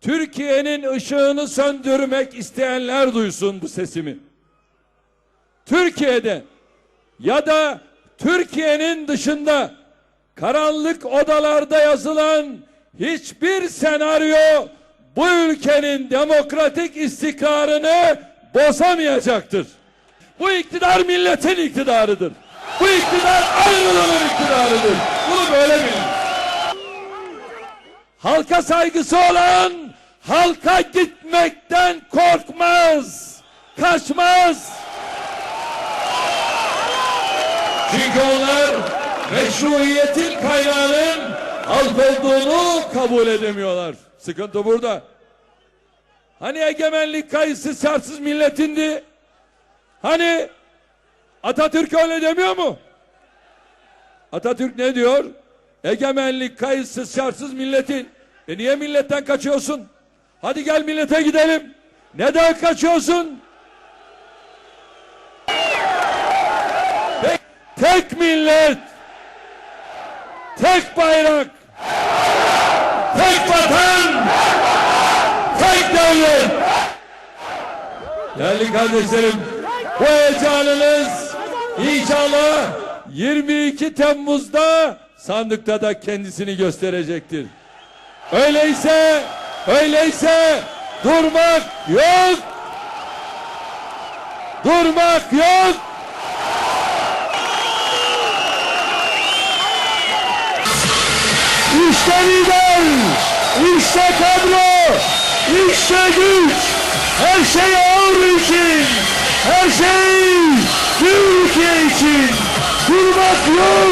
Türkiye'nin ışığını söndürmek isteyenler duysun bu sesimi. Türkiye'de ya da Türkiye'nin dışında karanlık odalarda yazılan hiçbir senaryo bu ülkenin demokratik istikrarını bozamayacaktır. Bu iktidar milletin iktidarıdır. Bu iktidar ayrılığın iktidarıdır. Bunu böyle bilin. Halka saygısı olan halka gitmekten korkmaz, kaçmaz. Çünkü onlar meşruiyetin kaynağının halk olduğunu kabul edemiyorlar. Sıkıntı burada. Hani egemenlik kayıtsız şartsız milletindi? Hani Atatürk öyle demiyor mu? Atatürk ne diyor? Egemenlik kayıtsız şartsız milletin. E niye milletten kaçıyorsun? Hadi gel millete gidelim. Neden kaçıyorsun? Tek, tek millet. Tek bayrak. Tek vatan. Tek devlet. Değerli kardeşlerim, bu heyecanınız inşallah 22 Temmuz'da sandıkta da kendisini gösterecektir. Öyleyse, öyleyse durmak yok. Durmak yok. İşte lider, işte kadro, işte güç, her şey ağır için, her şey Türkiye için. Durmak yok,